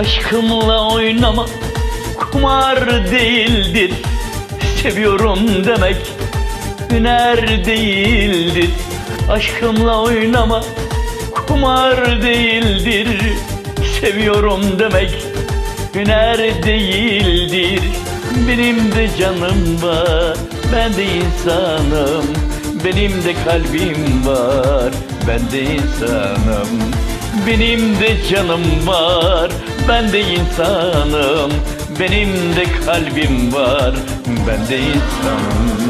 Aşkımla oynama kumar değildir. Seviyorum demek hüner değildir. Aşkımla oynama kumar değildir. Seviyorum demek hüner değildir. Benim de canım var ben de insanım. Benim de kalbim var ben de insanım Benim de canım var ben de insanım Benim de kalbim var ben de insanım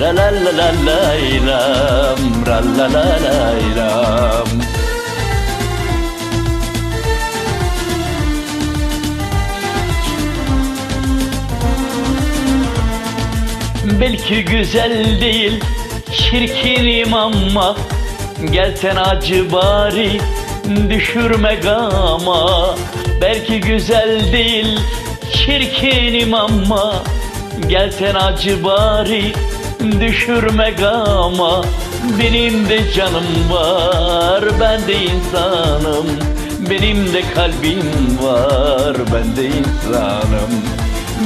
Ra la la la la lam, ra la la la lam. Belki güzel değil, çirkinim ama Gel sen acı bari, düşürme gama. Belki güzel değil, çirkinim ama Gel sen acı bari, düşürme gama. Benim de canım var, ben de insanım. Benim de kalbim var, ben de insanım.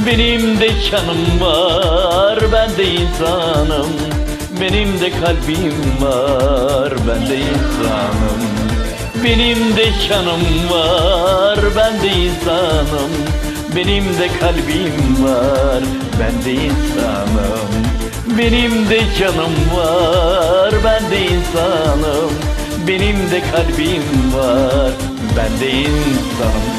Benim de canım var, ben de insanım Benim de kalbim var, ben de insanım. Benim de canım var, ben de insanım. Benim de kalbim var, ben de insanım. Benim de canım var, ben de insanım. Benim de kalbim var, ben de insanım